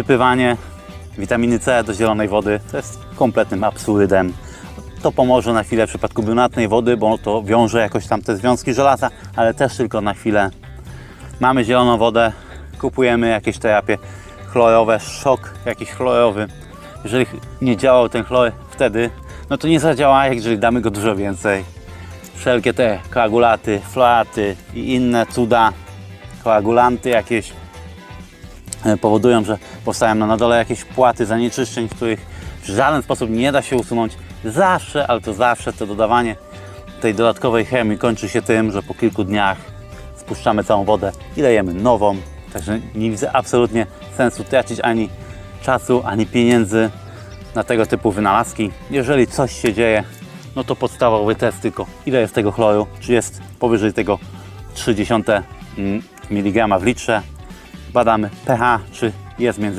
Wypywanie witaminy C do zielonej wody to jest kompletnym absurdem. To pomoże na chwilę w przypadku brunatnej wody, bo to wiąże jakoś tam te związki żelaza, ale też tylko na chwilę. Mamy zieloną wodę, kupujemy jakieś terapie chlorowe, szok jakiś chlorowy. Jeżeli nie działał ten chlor wtedy, no to nie zadziała, jeżeli damy go dużo więcej. Wszelkie te koagulaty, floaty i inne cuda, koagulanty jakieś powodują, że powstają na dole jakieś płaty zanieczyszczeń, których w żaden sposób nie da się usunąć. Zawsze, ale to zawsze to dodawanie tej dodatkowej chemii kończy się tym, że po kilku dniach spuszczamy całą wodę i dajemy nową. Także nie widzę absolutnie sensu tracić ani czasu, ani pieniędzy na tego typu wynalazki. Jeżeli coś się dzieje, no to podstawowy test tylko ile jest tego chloru, czy jest powyżej tego 0,3 mg w litrze. Badamy pH, czy jest między